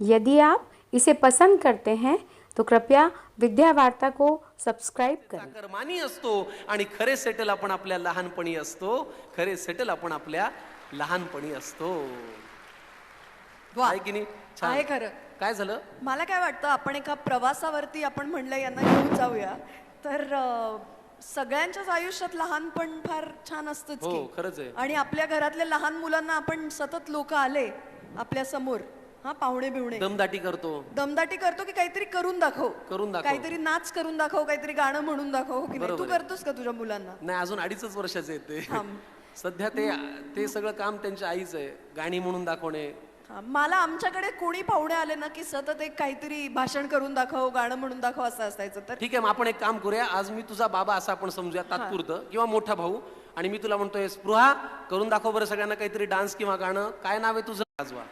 यदि आप इसे पसंद करते हैं तो कृपया विद्या वार्ता को सब्सक्राइब करें। असतो आणि खरे सेटल आपण आपल्या लहानपणी असतो खरे सेटल आपण आपल्या लहानपणी असतो. की नाही? छान. आहे खरं. काय झालं? मला काय वाटतं आपण एका प्रवासावरती आपण म्हणलं यांना घेऊन जाऊया. तर सगळ्यांच्याच आयुष्यात लहानपण फार छान असतंच हो, की. खरंच आहे. आणि आपल्या घरातल्या लहान मुलांना आपण सतत लोक आले आपल्यासमोर हा पाहुणे बिवणे. दमदाटी करतो. दमदाटी करतो की काहीतरी करून दाखव. करून दाखव. काहीतरी नाच करून दाखव काहीतरी गाणं म्हणून दाखव हो की नाही? तू. करतोस का तुझ्या मुलांना? नाही अजून अडीचच वर्षाचे ते. सध्या ते ते सगळं काम त्यांच्या आईचं आहे. गाणी म्हणून दाखवणे. हा, मला आमच्याकडे कोणी पाहुणे आले ना की सतत एक काहीतरी भाषण करून दाखव गाणं म्हणून दाखव असं असायचं. तर ठीक आहे मग आपण एक काम करूया. आज मी तुझा बाबा असं आपण समजूया तात्पुरतं किंवा मोठा भाऊ. आणि मी तुला म्हणतोय स्पृहा करून दाखव बरं सगळ्यांना काहीतरी डान्स किंवा गाणं. काय नाव आहे तुझं? आजवा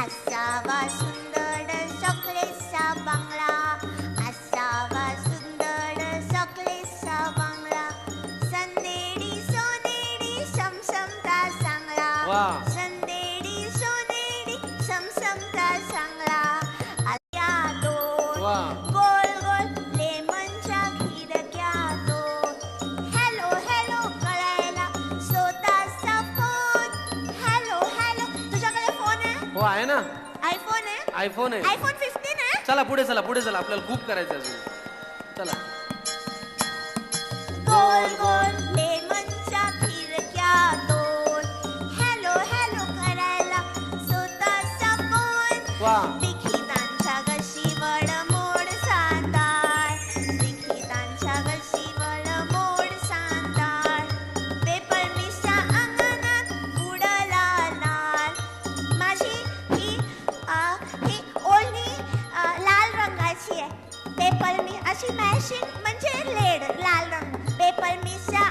आवा वा सुन्दर सा बा आवा सुन्दर सगले सा बा सोने समसमता सङ्गड आहे हो ना? आयफोन आहे. आयफोन आहे. आयफोन फिफ्टीन आहे. चला पुढे चला पुढे चला. आपल्याला खूप करायचं आहे अजून. चला. गोल गोल पेपर मी अशी मॅशिंग म्हणजे लेड लाल रंग. पेपर मिशा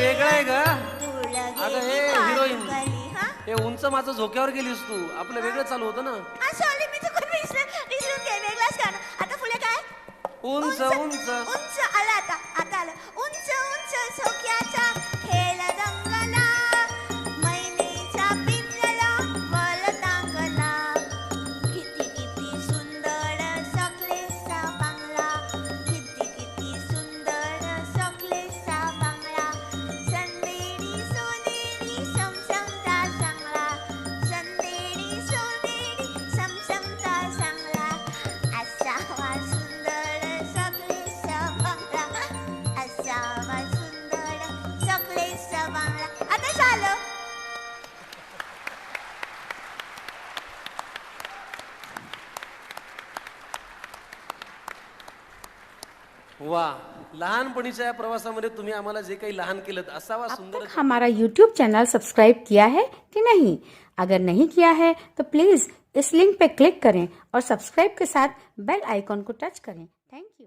वेगळं आहे का? धूळ अगं, गेली हे. पालकली, हा? उंच माझं झोक्यावर गेलीस तू आपलं वेगळं चालू होतं ना मी चुकून. विसरून गेले. आता पुढे काय उंच उंच उंच आला आता वा लहानपणीच्या या प्रवासामध्ये तुम्ही आम्हाला जे काही लहान केलं असावा सुंदर हमारा यूट्यूब चैनल सब्सक्राइब किया है कि नहीं? अगर नहीं किया है तो प्लीज़ इस लिंक पे क्लिक करें और सब्सक्राइब के साथ बेल आइकॉन को टच करें। Thank you